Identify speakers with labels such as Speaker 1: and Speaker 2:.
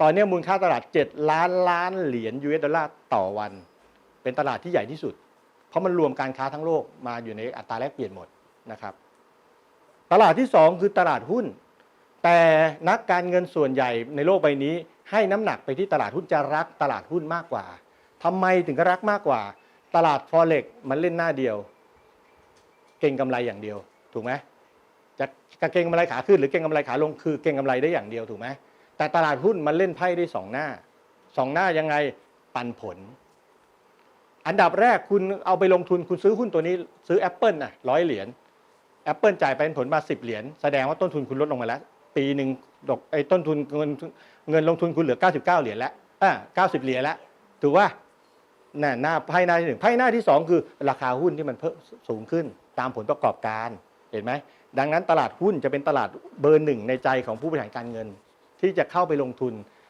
Speaker 1: ตอนนี้มูลค่าตลาด 7 ล้านล้านเหรียญ US ดอลลาร์ต่อวัน เป็นตลาดที่ใหญ่ที่สุด เพราะมันรวมการค้าทั้งโลกมาอยู่ในอัตราแลกเปลี่ยนหมดนะครับ ตลาดที่ 2 คือตลาดหุ้น แต่นักการเงินส่วนใหญ่ในโลกใบนี้ ให้น้ำหนักไปที่ตลาดหุ้นจะรักตลาดหุ้นมากกว่าทำไมถึงรักมากกว่า ตลาดฟอเร็กมันเล่นหน้าเดียว เก่งกำไรอย่างเดียว ถูกไหมจะเก่งกำไรขาขึ้นหรือเก่งกำไรขาลงคือเก่งกำไรได้อย่างเดียวถูกไหม แต่ตลาดหุ้นมันเล่นไพ่ได้สองหน้าสองหน้ายังไงปันผล อันดับแรกคุณเอาไปลงทุนคุณซื้อหุ้นตัวนี้ซื้อ Apple น่ะร้อยเหรียญ Apple จ่ายปันผลมา10เหรียญแสดงว่าต้นทุนคุณลดลงมาแล้ว ปีหนึ่งดอกไอ้ต้นทุนเงินเงินลงทุนคุณเหลือ 99 เหรียญแล้วอ่า90เหรียญแล้วถูกว่าน่ะหน้าไพ่หน้าที่หนึ่งไพ่หน้าที่สองคือราคาหุ้นที่มันเพิ่มสูงขึ้นตามผลประกอบการเห็นไหมดังนั้นตลาดหุ้นจะเป็นตลาดเบอร์หนึ่งในใจของผู้บริหารการเงิน ที่จะเข้าไปลงทุน